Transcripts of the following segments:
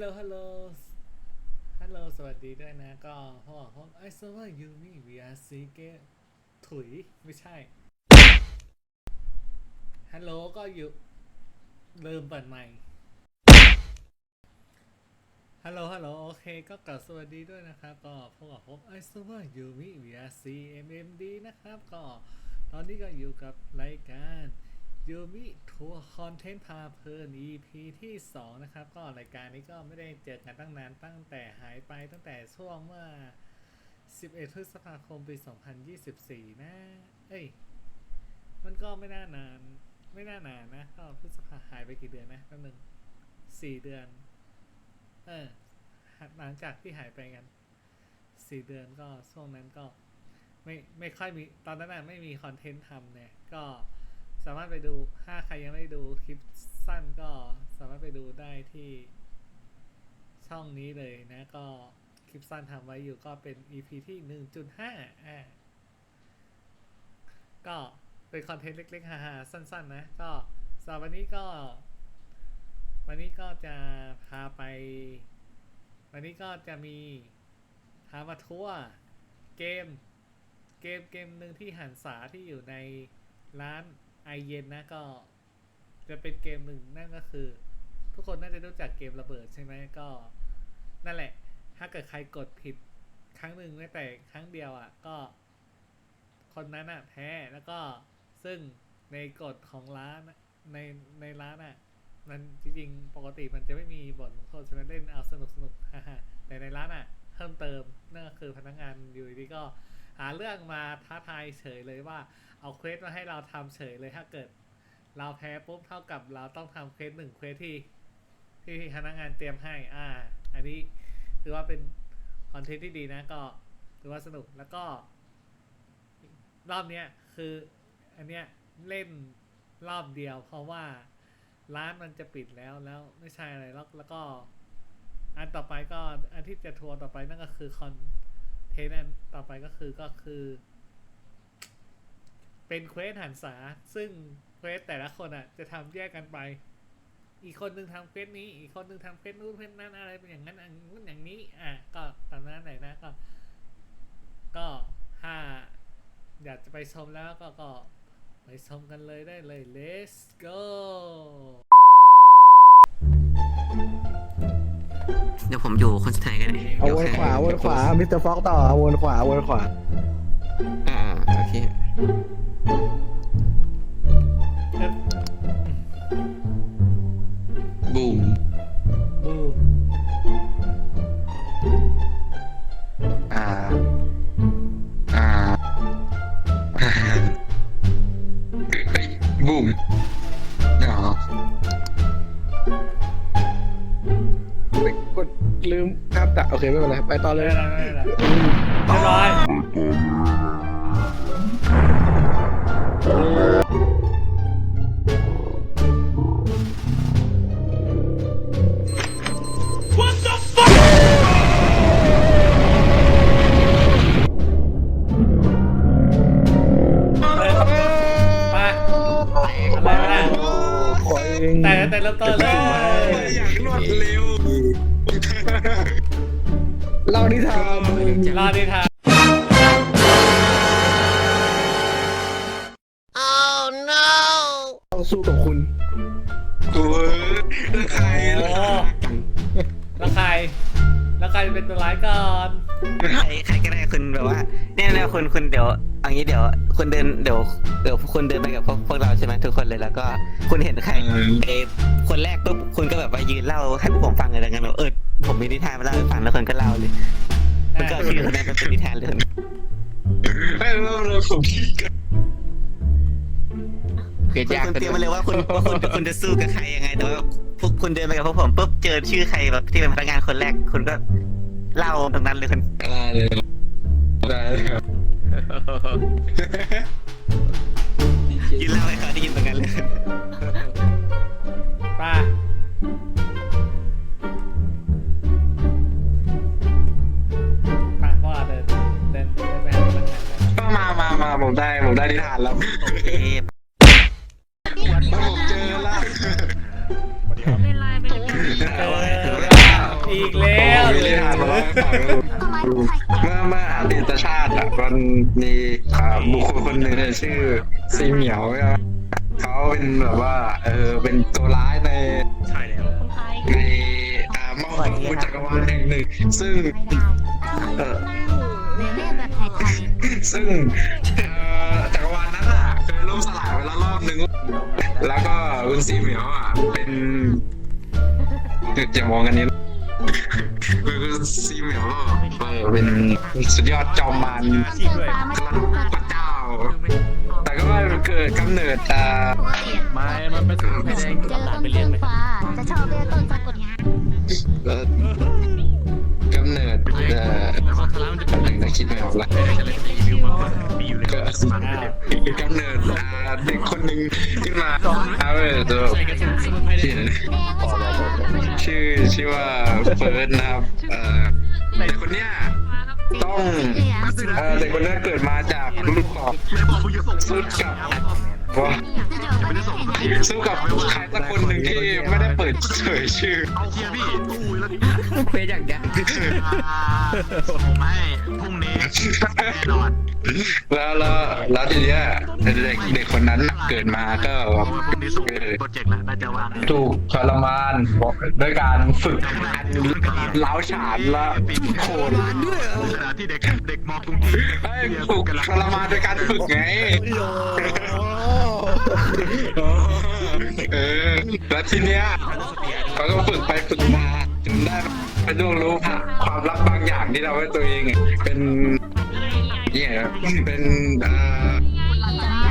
ฮัลโหลฮัลโหลฮัลโหลสวัสดีด้วยนะ ก็พ่อพ่อไอซ์เวอร์ยูมี่ VR ซีเกถุย ไม่ใช่ ฮัลโหลก็อยู่ลืมเปิดใหม่ฮัลโหล ฮัลโหล โอเค ก็กลับสวัสดีด้วยนะครับ ก็พบกับผมไอซ์เวอร์ยูมี่ VR CMMD นะครับ ก็ตอนนี้ก็อยู่กับรายการ ยูมิทัวร์คอนเทนต์พาเพลิน EP ที่ 2 นะครับ ก็รายการนี้ก็ไม่ได้เจอกันตั้งนานตั้งแต่หายไปตั้งแต่ช่วงเมื่อ 11 พฤษภาคมปี 2024 นะ เอ้ย มันก็ไม่น่านาน ไม่น่านานนะ ก็พฤษภาหายไปกี่เดือนนะแป๊บนึงสี่เดือน เออ หลังจากที่หายไปกันสี่เดือนก็ช่วงนั้นก็ ไม่ไม่ค่อยมีตอนนั้นน่ะไม่มีคอนเทนต์ทำเนี่ยก็ สามารถไปดูถ้าใครยังไม่ดูคลิปสั้นก็สามารถไปดูได้ที่ช่องนี้เลยนะก็คลิปสั้นทำไว้อยู่ก็เป็น EP ที่ 1.5อ่าก็เป็นคอนเทนต์เล็กๆฮาๆสั้น ๆ นะ ก็สำหรับวันนี้ก็ วันนี้ก็จะพาไป วันนี้ก็จะมีพามาทัวร์เกม เกมเกมหนึ่งที่หันษาที่อยู่ในร้าน ไอเย็นนะก็จะเป็นเกมหนึ่งนั่นก็คือ ทุกคนน่าจะรู้จักเกมระเบิดใช่ไหมก็ นั่นแหละ ถ้าเกิดใครกดผิดครั้งหนึ่งแม้แต่ครั้งเดียวอะ ก็ คนนั้นอะ แพ้แล้วก็ซึ่งในกฎของร้านในในร้านอะมันจริงๆปกติมันจะไม่มีบทลงโทษใช่ไหมเล่นเอาสนุกสนุกแต่ในร้านอะเพิ่มเติมนั่นก็คือพนักงานอยู่ดีก็หาเรื่องมาท้าทายเฉยเลยว่า เอาเควสมาให้เราทำเฉยเลยถ้าเกิด เราแพ้ปุ๊บเท่ากับเราต้องทำเควสหนึ่งเควสที่ ที่พนักงานเตรียมให้ อ่า อันนี้ถือว่าเป็นคอนเทนต์ที่ดีนะก็ถือว่าสนุกแล้วก็ รอบเนี้ยคืออันเนี้ยเล่นรอบเดียว เพราะว่าร้านมันจะปิดแล้วแล้วไม่ใช่อะไรแล้วแล้วก็ อันต่อไปก็อันที่จะทัวร์ต่อไปนั่นก็คือคอนเทนต์อันต่อไปก็คือก็คือ เป็นเควสหันษา ซึ่งเควสแต่ละคนอะ จะทำแยกกันไป อีกคนหนึ่งทำเควสนี้ อีกคนหนึ่งทำเควสนู้นเควสนั้นอะไรเป็นอย่างนั้นอย่างนู้นอย่างนี้ อะ ก็ตามนั้นไหนนะก็ ก็ถ้าอยากจะไปชมแล้วก็ก็ไปชมกันเลยได้เลย let's go เดี๋ยวผมอยู่คนสุดท้ายกันเลยเอาวนขวาวนขวามิสเตอร์ฟอกต่อเอาวนขวาวนขวา อ่าโอเค ไปต่อเลไม่ยไม่ไรเรีย แบบว่าเนี่ยนะคุณคุณเดี๋ยวเอังนี้เดี๋ยวคุณเดินเดี๋ยวเดี๋ยวคุณเดินไปกับพวกพวกเราใช่ไหมทุกคนเลยแล้วก็คุณเห็นใครไอ้คนแรกปุ๊บคุณก็แบบว่ายืนเล่าให้พวกผมฟังอะไรกันแบบเออผมมีนิทานมาเล่าให้ฟังแล้วคนก็เล่าเลยคุณก็เอาชื่อคนนั้นไปเป็นนิทานเลย ไม่รู้เลยผมคิดกันเกิดยากคุณเตรียมมาเลยว่าคุณว่าคุณคุณจะสู้กับใครยังไงแต่ว่าพวกคุณเดินไปกับพวกผมปุ๊บเจอชื่อใครแบบที่เป็นพนักงานคนแรก คุณก็เล่าตรงนั้นเลยคุณได้เลย ได้เลยครับยืนเล่าให้เขาได้ยินตรงนั้นเลยไป้าป้าพ่อเดินเดินเดินไปหาพนักงานเลยก็มามามาผมได้ ผมได้นิทานแล้วโอเคผมเจอแล้ว เป็นไรเป็นไรเจอแล้วอีกแล้วมีนิทานมาเล่าให้ฟัง เมื่อเมื่ออดีตชาติอะมันมีอ่าบุคคลคนหนึ่งเนี่ยชื่อซีเหมียวอะเขาเป็นแบบว่า เออเป็นตัวร้ายในใช่แล้วในอ่ามหาสมุทรจักรวาลแห่งหนึ่ง ซึ่ง เออ ซึ่งเอ่อจักรวาลนั้นอะเคยล่มสลายไปแล้วรอบนึง แล้วก็คุณซีเหมียวอะเป็นจะมองกันนี้ คือซีเหมียวก็เออเป็นสุดยอดจอมมารๆเสื้อฟ้าไม่กต้องพระเจ้า แต่ก็ว่าเกิดกำเนิดอ่าปกติไม่มันเป็นไฟแดงเจอหลาต้นนไปเรียนไหมเสื้อฟ้าจะชอบเรียกต้นสะกดงานเอ่อกำเนิดเอ่อของ คารามันจะเป็นหนึ่งนะคิดไม่ออกละไม่ได้จะเล่นรีวิวมามีอยู่เลยก็มันกำเนิดเด็กคนหนึ่งขึ้นมาเอาเออตัวชื่อชื่อว่าเฟิร์สนะครับเอ่อเด็กคนเนี้ยต้องเด็กคนนี้เกิดมาจากลูกของไม่บอกมึงจะส่งสู้กับ ว่าจะเดี๋ยวไม่ได้เห็นสู้กับใครสักคนหนึ่งที่ไม่ได้เปิดเผยชื่อเอาเฮียพี่ตู้แล้วเฟยอย่างยากส่งให้พรุ่งนี้แน่นอนแล้วแล้วแล้วทีเนี้ยเด็กเด็กคนนั้นน่ะเกิดมาก็เพราะว่าพรุ่งนี้ส่งโปรเจกต์แล้วน่าจะวางถูกทรมานด้วยการฝึกอันเล้าวฉานและโหดขณะที่เด็กเด็กมอกรุงเทพเอ้ยถูกทรมานด้วยการฝึกไงเออแล้วทีเนี้ยเขาก็ฝึกไปฝึกมาจนได้ไปล่วงรู้ความลับบางอย่างที่เราไว้ตัวเองเป็นเนี่ยเป็นเอ่อ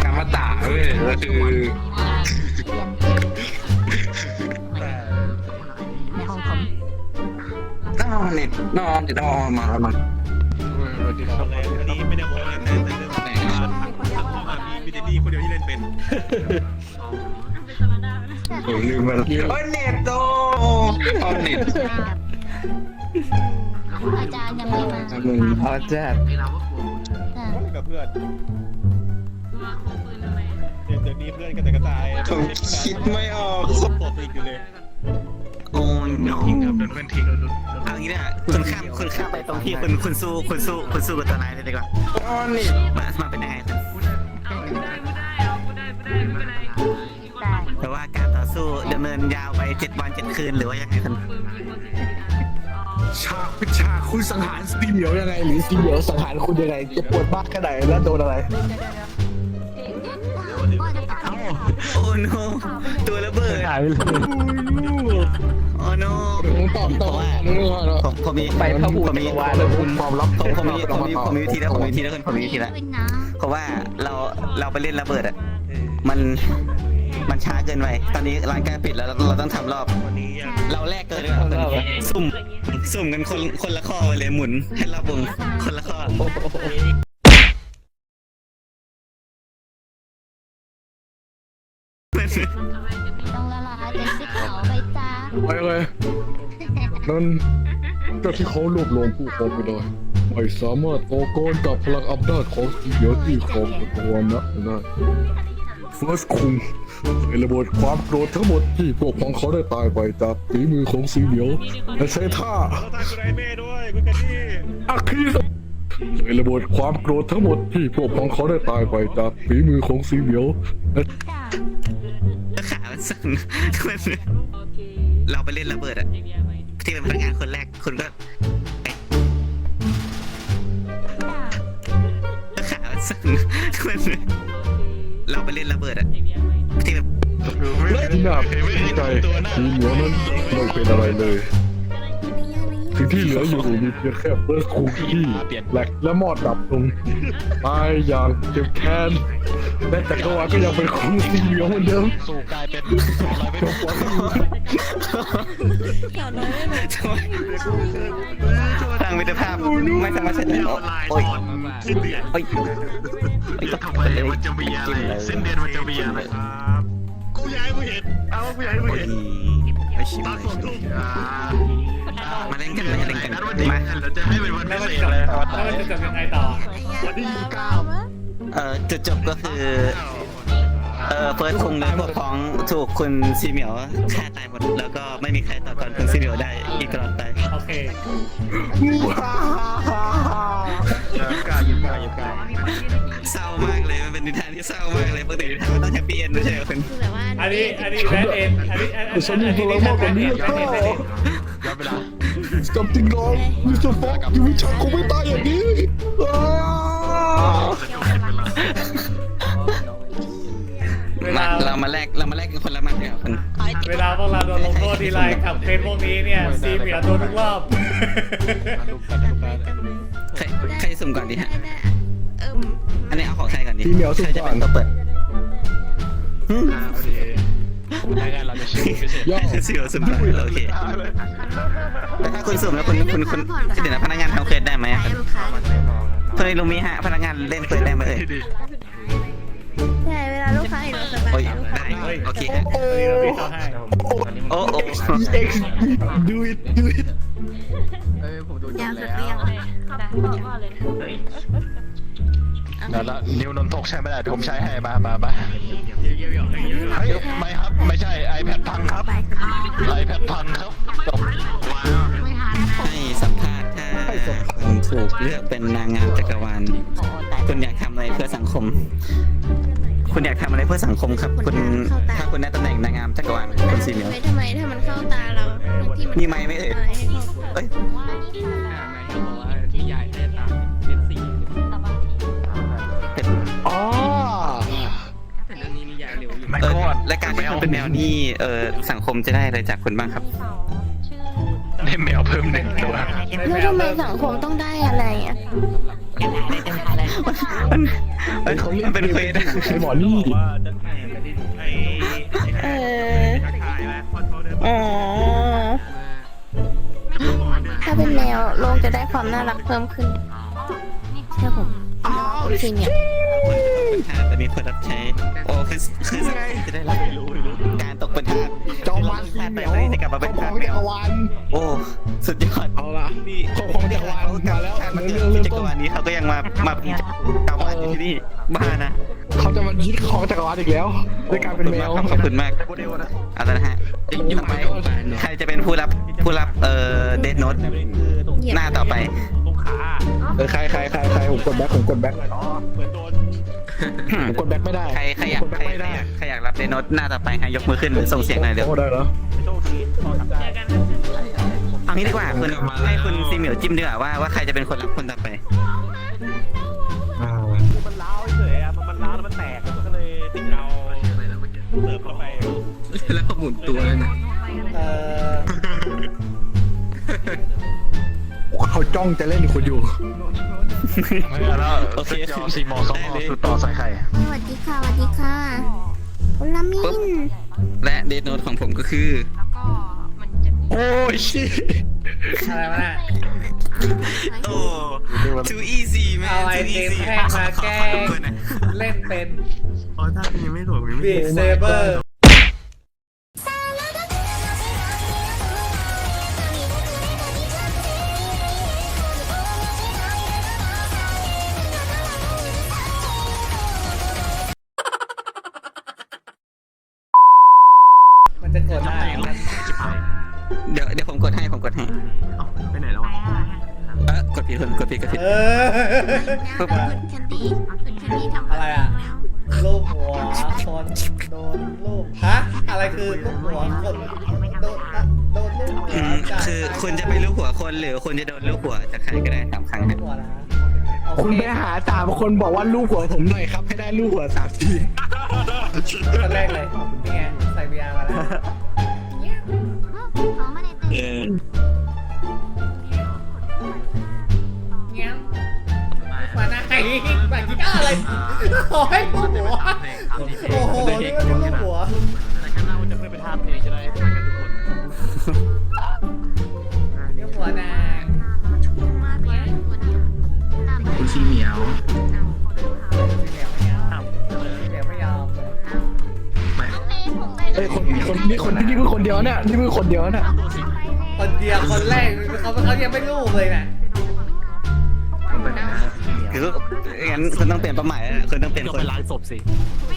กรรมตะเว้ยก็คือน้องผมนอนเน็ตนอนติดออมาล้วมันอันนี้ไม่ได้บอกเลย ดี้คนเดียวที่เล่นเป็นโอ้ยลืมไปแล้วโอ้ยเน็ตโตออนเน็ตอาจารย์ยังไม่มามึงอ๋อแจ๊ดอ่ากับเพื่อนเดี๋ยวเดี๋ยวนี้เพื่อนกันแต่กระจายผมคิดไม่ออกตบอีกอยู่เลยโอ้ยทิ้งครับโดนเพื่อนทิ้งเอางี้นะคุณข้ามคุณข้ามไปตรงที่คุณคุณสู้คุณสู้คุณสู้กับตัวนายเลยดีกว่าออนเน็ตมามาเป็นยังไงคุณ แต่ว่าการต่อสู้ดำเนินยาวไปเจ็ดวันเจ็ดคืนหรือว่ายังไงคุณฉากเป็นฉากคุณสังหารซีเหมียวยังไง หรือซีเหมียวสังหารคุณยังไงเจะปวดมากแค่ไหนและโดนอะไรว่าจะตัดโอ้โนตัวระเบิดหายไปเลยโอ้โนตอบตอบนี่ก่อนผมผมมีไปพระหูผมมีจักรวาลเลยคุณความลับผมผมมีผมมีผมมีวิธีแล้วผมมีวิธีแล้วคุณผมมีวิธีแล้วเป็นนะเพราะว่าเราเราไปเล่นระเบิดอะมัน มันช้าเกินไป ตอนนี้ร้านใกล้ปิดแล้วเราเราต้องทำรอบ วันนี้ยังเราแลกเกินด้วยกันสุ่ม สุ่มกันคนคนละข้อไปเลยหมุน ให้รอบวงคนละข้อ ต้องละลายเป็นสีขาวใบตาไปเลยนั่นเจ้าที่เขารวบรวมผู้คนไปเลยไม่สามารถต่อกรกับพลังอำนาจของซีเหมียวที่ครองตัวนะนะเฟิร์สคุง ระเบิดความโกรธทั้งหมดที่พวกของเขาได้ตายไปจากฝีมือของซีเหมียวและใช้ท่าเราทำกูไดเม่ด้วยคุณกันนี่อาคีระเบิดความโกรธทั้งหมดที่พวกของเขาได้ตายไปจากฝีมือของซีเหมียวและขามันสั่นเราไปเล่นระเบิดอะที่เป็นพนักงานคนแรกคุณก็ขามันสั่นเราไปเล่นระเบิดอะ เป็นที่น่าภูมิใจซีเหมียวนั้นไม่เป็นอะไรเลยสิ่งที่เหลืออยู่มีเพียงแค่เฟิร์คุงที่แหลกและมอดดับลงตายอย่างเจ็บแค้นและจักรวาลก็ยังเป็นของซีเหมียวเหมือนเดิมสู่กลายเป็นสองร้อยเป็นทำไมทางมิตรภาพไม่สามารถใช้ได้เดี๋ยวไลน์โอ้ยสิ้นเดือนโอ้ยโอ้ยทำไมมันจะมีอะไรสิ้นเดือนมันจะมีอะไรครับ เห็นเอากูอยากให้มึงเห็นตอนสองทุ่มมาเล่นกันมาเล่นกันนัดวันที่มาเราจะให้เป็นวันพิเศษจบเลยแล้วมันจะจบยังไงต่อวันที่ยี่สิบเก้าเอ่อจุดจบก็คือเออเฟิร์สคงและพวกพ้องถูกคุณซีเหมียวฆ่าตายหมดแล้วก็ไม่มีใครต่อกรคุณซีเหมียวได้อีกตลอดไปโอเคอย่ากล้าหยิบกล้าหยิบกล้า เศร้ามากเลยมันเป็นนิทานที่เศร้ามากเลยปกตินิทานมันต้องแฮปปี้เอนด์ไม่ใช่เหรอคุณคือแบบว่าอันนี้อันนี้แบทเอ็นอันนี้อันแต่ฉันมีพลังมากกว่านี้แบก็ทเอ็นแบทเอ็นย้อนเวลา something wrong Mr. Fox อยู่วิชาคงไม่ตายอย่างนี้อ้าเวมาลาเรามาแลกเรามาแลกกันคนละหมัดเนี่ยคุณเวลาพวกเราโดนลงโทษทีไรกับเพลงพวกนี้เนี่ยซีเมียโดนทุกรอบลูกกันลูกกันใครใครสุ่มก่อนดีฮะเอิ่ มอันนี้เอาของใครก่อนดีพี่เหมียวสุดใครจะก่อเป็นนตัวเปิดพอดีรายงานเราจะชิวพิเศษย่อ เสียวสุ่มก่อนโอเคแต่ถ้าคุณสุ่มแล้วคุณคุณคุณเดี๋ยวนะพนักงานทำเควสได้ไหมอะครับลูกค้าคุณลุงมีฮะพนักงานเล่นเควสได้ไหมเอ่ยใช่เวลาลูกค้าเห็นรถสบาโอ้ยยลูกค้าได้โอเคฮะอันนี้เราพี่เขาให้โอ้โอ้ X do it do it ยาวสุดเรียงเลย แล้วแล้วนิ้วนนทกใช้ไม่ได้เดี๋ยวผมใช้ให้มามามาเฮ้ยไม่ครับไม่ใช่ iPad พังครับ iPad พังครับจบให้สัมภาษณ์ถ้าคุณถูกเลือกเป็นนางงามจักรวาลคุณอยากทำอะไรเพื่อสังคม คุณอยากทำอะไรเพื่อสังคมครับ คุณถ้าคุณได้ตำแหน่งนางงามจักรวาลคุณซีเหมียวไม่ทำไมถ้ามันเข้าตาเราที่มันมีไมค์ไหมเอ่ย เอ้ย เป็นอ๋อเออและการที่คุณเป็นแมวนี่เออสังคมจะได้อะไรจากคุณบ้างครับได้แมวเพิ่มหนึ่งตัว แล้วทำไมสังคมต้องได้อะไรอะ มันมันมันเป็นเควสไอ้หมอนี่เอออ๋อ ถ้าเป็นแมวโลกจะได้ความน่ารักเพิ่มขึ้น เชื่อผม คุณซีเนี่ยถ้าจะมีคนรับใช้โอ้คือคือสังคมจะได้รับการตกเป็นทาสจอมันทาสไปเลยจะกลับมาเป็นขทาอสงแมจัวกรวาลโอ้สุดยอดเอาละของของจักรวาลมาแล้วทาสมาเรื่เกิองดเริ่ที่มจักต้รนวาลนี้เขาก็ยังมามาเป็นจักรวาลอยู่ที่นี่บ้านะเขาจะมายึดของจักรวาลอีกแล้วด้วยการเป็นแมวขอบคุณมากเอาละนะฮะต่อไปใครจะเป็นผู้รับผู้รับเอ่อเดดโนตหน้าต่อไป เออใครใครใครใครผมกดแบ็คผมกดแบ็คเหมือนโดนผมกดแบ็คไม่ได้ใครใครอยากผมกดใครแบ็คไม่ได้อยากใครอยากรับเดดโนตหน้าต่อไปให้ยกมือขึ้นหรือส่งเสียงหน่อยเร็วโอ้ได้เหรอโชคดีพอทำได้เอางี้ดีกว่าคุณให้คุณซีเหมียวจิ้มดีกว่าว่าว่าใครจะเป็นคนรับคนต่อไปมันล้าวเฉยอะมันมันล้าวแล้วมันแตกมันก็เลยติดเราเสิร์ฟเข้าไปแล้วก็หมุนตัวเลยนะเอ่อเขา จ้องจะเล่นคุณอยู่ ไม่เอาแล้วโอเคจอซีมอสองได้เลยสุดต่อใส่ไข่สวัสดีค่ะสวัสดีค่ะคุณลามินและเดดโนตของผมก็คือ โอ้ยชิอะไรวะน่ะ โอ้ too easy แม่ เอาไอ too เทม easy แห้งมาแกล้งเล่นเป็น อ๋อถ้ายังไม่ถูกยังไม่บีดเซเบอร์ มันจะกดได้เหรอเดี๋ยวเดี๋ยวผมกดให้ผมกดให้ไปไหนแล้วอะเออกดผิดคนกดผิดกดผิดเออคุณแคนดี้คุณแคนดี้ทำอะไรอะรูปหัวคนโดนรูปฮะ อะไรคือรูปหัวคนโดนโดนรูปหัวอืมจากคือคุณจะไปลูกหัวคนหรือคุณจะโดนลูกหัวจากใครก็ได้สามครั้งรูนะปหัวนะโอคุณเคไปหาสามคนบอกว่าลูกหัวผมหน่อยครับ ให้ได้ลูกหัวสามที คนแรกเลยนี่ไง ใส่ VR มาแล้วเขาไม่ได้เต้นเออเงี้ยมาหน้าไอ้แบบกีตาร์อะไรขอให้รูปหัวโอ้โหนี่มันรูปหัว แต่ข้างหน้ามันจะไม่เป็นท่าเพลงจะได้ทานกันทุกคน คนคนนี่คนที่นี่คือคนเดียวเนี่ยนี่คือคนเดียวเนี่ยคนเดียวคนแรกเขาเขายังไม่รูปเลยน่ะไปไหนนะชีเหมียวคืองั้นคุณต้องเปลี่ยนเป้าหมายแล้วคุณต้องเปลี่ยนต้องคนไปล้างศพสิ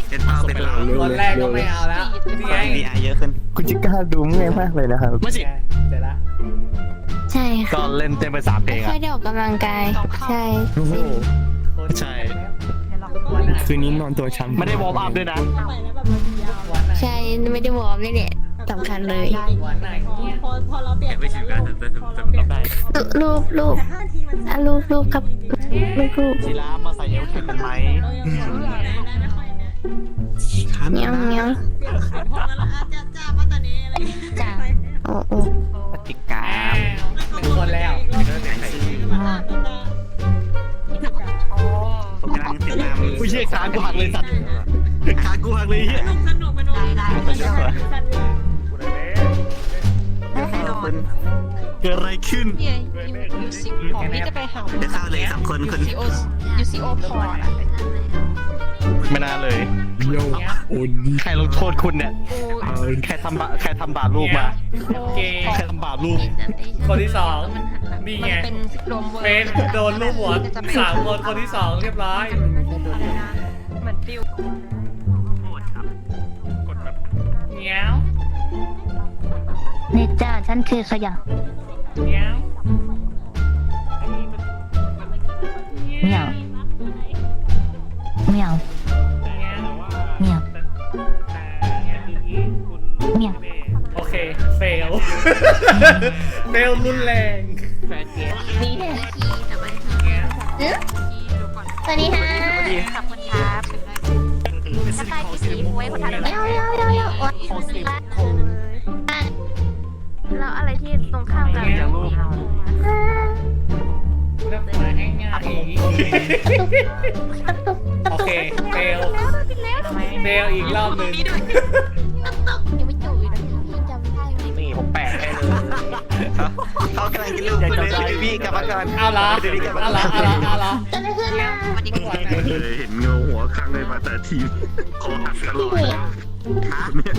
เป็นเป้าเป็นเป้าคนแรกก็ไม่เอาแล้วนี่ไงมีอาเยอะขึ้น คุณจิก้าดูเมื่อยมากเลยนะครับไม่สิเจอละใช่ก็ค่ะเล่นเต็มไปสามเพลไม่งค่ออะยได้ออกกำลังกายใช่ใช่คืนนี้นอนตัวช้ำไม่ได้วอร์มอัพด้วยนะ ใช่ไม่ได้วอร์มนี่แหละสำคัญเลยรูปรูปอะรูปรูปครับรูปรูปศิลามาใส่เอลแข่งกันไหมเงี้ยวเงี้ยวจ้าโอ้โอ้ปฏิกาอ้าวหนึ่งคนแล้วผมกำลังติดตามผู้เชี่ยวชาญกูหักเลยสัตว์ ขากูหักเลยเฮียคุณเกิดอะไรขึ้นของพี่จะไปหาจะเข้าเลยสองคนคุณยูยูซีโอพอร์ตไม่น่าเลยเดียวโอนดีใครลงโทษคุณเนี่ยใครทำบาใครทำบาปลูกมาเกใครทำบาปลูกคนที่สองนี่มันไงเป็นรวมเวิร์เป็นโดนลูกหัวสามคนคนที่สองเรียบร้อยเหมือนฟิว เงี้ยวนี่จ้าฉันคือขยะเงี้ยวเมียวเมียวเมียวเมียวโอเคเฟลเฟลรุนแรงนี่สวัสดีค่ะขอบคุณครั บถ้าใครที่สีมวยคนทันเย้าเย้าเย้าเย้าเราอะไรที่ตรงข้ามกันเริ่มมาให้ง่ายโอเคเฟลเฟลอีกรอบหนึ่งยัง ลังกินลูกคุณเลยพี่กลับมาก่อนเอาละเอาละเอาละเอาละจะได้ขึ้นนะเลยเห็นเงาหัวข้างเลยมาแต่ทีมคอหักตลอดเนี่ย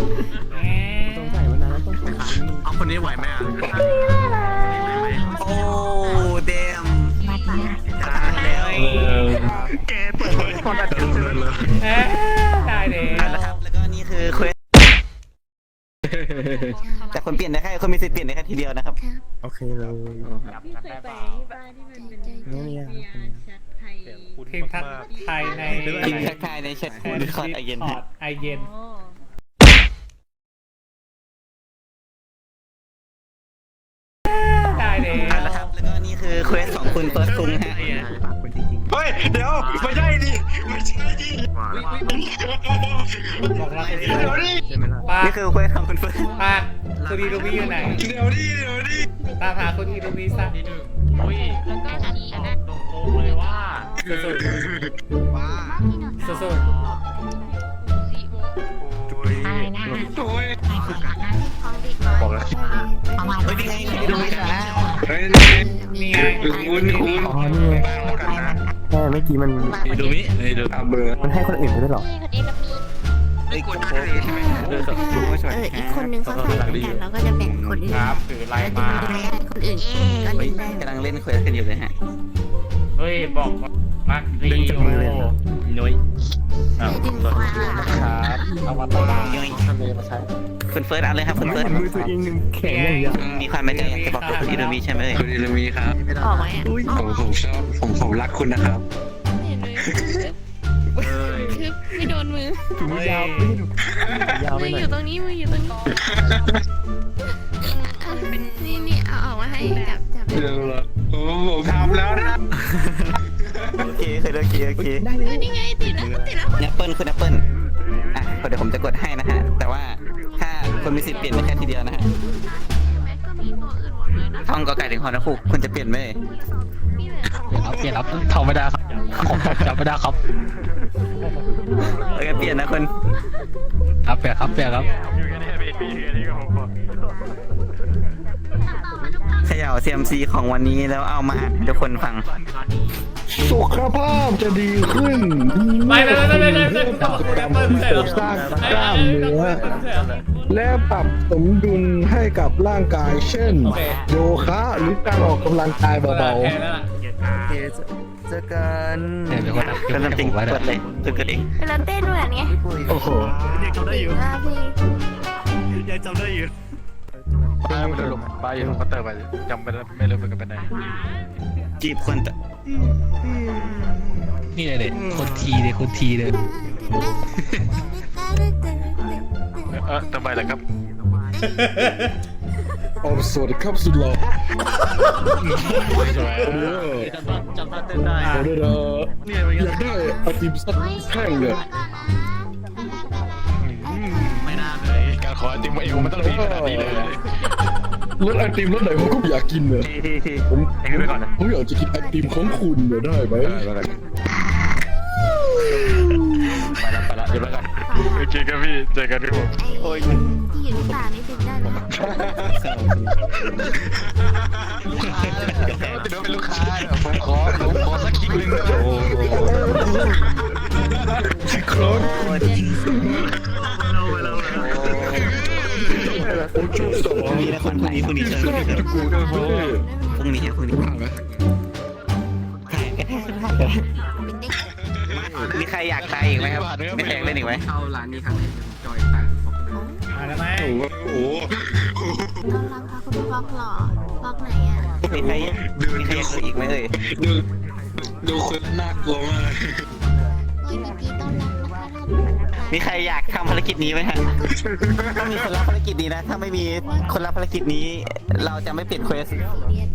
เอาคนนี้ไหวไหมอะโอ้เดมตายแล้วแกเปิดเผยความแบบเดิมเลยเอ๊ะได้แล้แล้ว ว ครับ แล้วก็นี่คือเควส แต่คนเปลี่ยนได้แค่คนมีสิทธิ์เปลี่ยนได้แค่ทีเดียวนะครับโอเคเลยทีมทักไทยในพิมพ์ทักทายในแชทคูดคอร์ดไอเย็นคอร์ดไอเย็นได้แล้วแล้วครับ แล้วก็นี่คือเควสของคุณเฟิร์สคุงฮะ เฮ้ย เดี๋ยว ไม่ใช่ดิไม่ใช่ดิบอกเราเดี๋ยวดิปานี่คือเควสของคุณเฟิร์สปาคุณอีรูมิอยู่ไหน เดี๋ยวดิเดี๋ยวดิตามหาคุณอีรูมิซะแล้วก็อันนี้อันนั้นสุดสุดสุดสุดอะไรนะโอ้ยบอกแล้วเฮ้ยนี่ไงดูไม่ได้เฮ้ยนี่ไงคุณคุณอ๋อนี่ไงใช่เมื่อกี้มันดูมิดูเอาเบอร์มันให้คนอื่นไม่ได้หรอนี่คนนี้นะมีเฮ้ยกดได้ใช่ไหมเดินกับดูมาช่วยเอออีกคนนึงเขาใส่เหมือนกันแล้วก็จะแบ่งคนอื่นครับถือไลน์มาคนอื่นก็เฮ้เล่ยนได้กำลังเล่นเควสกันอยู่เลยฮะ เฮ้ยบอกมาดีดึงจังเลยเหรอ นุ้ยอ้าวดึงมาครับเอามาตลาดย่อยทะเลมาใช้คุณเฟิร์สเอาเลยครับคุณเฟิร์สมือตัวเองแข็งอย่างเงี้ยมีความไม่ใจอยากจะบอกกับคุณอิโดมีใช่ไหมเอ่ยคุณอิลมีครับ ออกไหมอะผมผมชอบผมผมรักคุณนะครับ เห็นไหมคือไม่โดนมือถุงมือยาวไม่ให้ดูยาวไปมือหน่อยอยู่ตรงนี้มืออยู่ตรงนี้นี่นี่เอาออกมาให้จับจับ เดี๋ยวเหรอผมผมทำแล้วนะ โอเคเคยโอเคโอเคเออนี่ไงติดแล้วติดแล้วแอปเปิลคุณแอปเปิลอะเดี๋ยวผมจะกดให้นะฮะ แต่ว่าถ้าคนมีสิทธิ์เปลี่ยนได้แค่ทีเดียวนะฮะแม็กก็มีตัวอื่นหมดเลยนะท่องกอไก่ถึงฮอนะคุกคุณจะเปลี่ยนไหมนี่แหละเปลี่ยนครับเปลี่ยนครับทำไม่ได้ครับผมจำไม่ได้ครับเออเปลี่ยนนะคุณครับเปลี่ยนครับเปลี่ยนครับเขย่าเซียมซีของวันนี้แล้วเอามาอ่านให้ทุกคนฟัง สุขภาพจะดีขึ้นไม่ไม่ไม่ไม่ไม่ไม่ตับกำลังเสริมสร้างกล้ามเนื้อและปรับสมดุลให้กับร่างกาย เช่น โยคะหรือการออกกำลังกายเบาเจอกันเดี๋ยวคนนับก็จริงกดเลยกดกระดิ่งเวลาเต้นด้วยไงโอ้โหยังจำได้อยู่ยังจำได้อยู่ป้าไม่รู้ลงป้าอยู่ตรงเคาน์เตอร์ไปจำไม่ได้ไม่รู้เหมือนกันไปไหน จีบคนแต่นี่เลยเด็คนทีเลยคนทีเลยเออทำไมล่ะครับเอาสวัสดีครับสุดหล่อสวยเออจำตอนจำตอนเต้นได้เอาด้วยนะอยากได้ไอติมสักแท่งเนี่ย ขอไอติมเอวมันต้องดีขนาดนี้เลยรสไอติมรสไหนผมก็อยากกินเนี่ยทีทีทีผมเองไปก่อนนะผมอยากจะกินไอติมของคุณเนี่ยได้ไหมไปแล้วไปแล้วเดี๋ยวไปกันโอเคครับพี่เจอกันพี่ผมโอ้ยที่อยู่ที่ป่านี่ติดได้ไหมจะโดนเป็นลูกค้าผมขอผมขอสักคิงหนึ่งครับผมชอบส พวารุ่งนี้นะคนพรุ่งนี้พรุ่งนี้เชิญพรุ่งนี้เว้ยพรุ่งนี้พรุ่งนี้ถ่ายก็ได้ถ่ายก็ได้มีใครอยากตายอีกไหมครับมีใครอยากเล่นอีกไหมมาแล้วไหมโอ้โหต้อนรับค่ะคุณบล็อกหล่อบล็อกไหนอะมีใครมีใครอยากเล่นอีกไหมเอ่ยดูดูคนน่ากลัวมากโอ้ยมีปีต้อนรับนะคะท่าน มีใครอยากทำภารกิจนี้ไหมฮะต้องมีคนรับภารกิจนี้นะ ถ้าไม่มีคนรับภารกิจนี้ เราจะไม่เปลี่ยนเควสซีเรียส